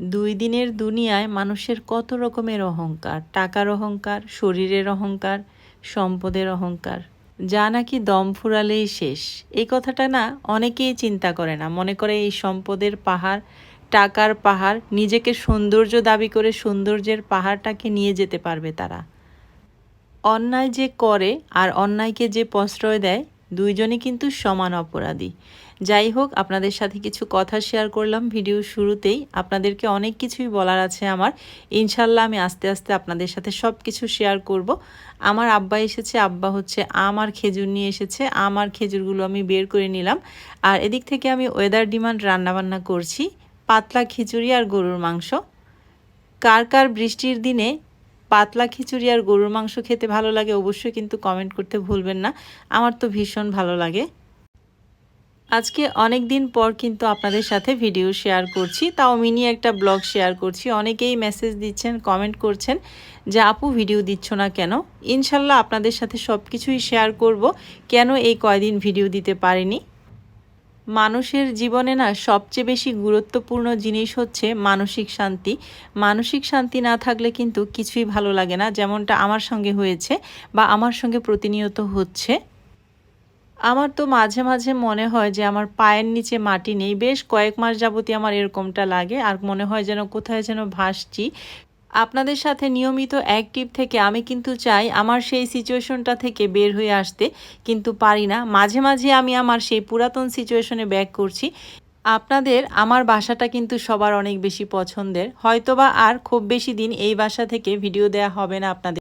দুই দিনের দুনিয়ায় মানুষের কত রকমের অহংকার? টাকার অহংকার, শরীরের অহংকার, সম্পদের অহংকার। যা নাকি দম ফুরালেই শেষ। এই কথাটা না অনেকেই চিন্তা করে না। মনে করে এই সম্পদের পাহাড়, টাকার পাহাড়, নিজেকে সৌন্দর্য দাবি করে সৌন্দর্যের পাহাড়টাকে নিয়ে যেতে পারবে তারা। অন্যায় যে করে আর অন্যায়কে যে প্রশ্রয় দেয় দুইজনই কিন্তু সমান অপরাধী। যাই হোক, আপনাদের সাথে কিছু কথা শেয়ার করলাম ভিডিও শুরুতেই। আপনাদেরকে অনেক কিছুই বলার আছে আমার। ইনশাল্লাহ আমি আস্তে আস্তে আপনাদের সাথে সব কিছু শেয়ার করব। আমার আব্বা এসেছে, আব্বা হচ্ছে আমার খেজুর নিয়ে এসেছে। আমার খেজুরগুলো আমি বের করে নিলাম। আর এদিক থেকে আমি ওয়েদার ডিমান্ড রান্নাবান্না করছি। পাতলা খিচুড়ি আর গরুর মাংস। কার কার বৃষ্টির দিনে পাতলা খিচুড়ি আর গরুর মাংস খেতে ভালো লাগে, অবশ্যই কিন্তু কমেন্ট করতে ভুলবেন না। আমার তো ভীষণ ভালো লাগে। আজকে অনেক দিন পর কিন্তু আপনাদের সাথে ভিডিও শেয়ার করছি। তাও মিনি একটা ব্লগ শেয়ার করছি। অনেকেই মেসেজ দিচ্ছেন কমেন্ট করছেন যে, আপু ভিডিও দিচ্ছ না কেন? ইনশাল্লাহ আপনাদের সাথে সব কিছুই শেয়ার করব। কেন এই কয়দিন ভিডিও দিতে পারিনি? মানুষের জীবনে না সবচেয়ে বেশি গুরুত্বপূর্ণ জিনিস হচ্ছে মানসিক শান্তি। মানসিক শান্তি না থাকলে কিন্তু কিছুই ভালো লাগে না, যেমনটা আমার সঙ্গে হয়েছে বা আমার সঙ্গে প্রতিনিয়ত হচ্ছে। আমার তো মাঝে মাঝে মনে হয় যে আমার পায়ের নিচে মাটি নেই। বেশ কয়েক মাস যাবতই আমার এরকমটা লাগে, আর মনে হয় যেন কোথায় যেন ভাসছি। আপনাদের সাথে নিয়মিত অ্যাক্টিভ থেকে আমি কিন্তু চাই আমার সেই সিচুয়েশনটা থেকে বের হয়ে আসতে, কিন্তু পারি না। মাঝে মাঝে আমি আমার সেই পুরাতন সিচুয়েশনে ব্যাক করছি। আপনাদের আমার বাসাটা কিন্তু সবার অনেক বেশি পছন্দের। হয়তোবা আর খুব বেশি দিন এই বাসা থেকে ভিডিও দেয়া হবে না আপনাদের।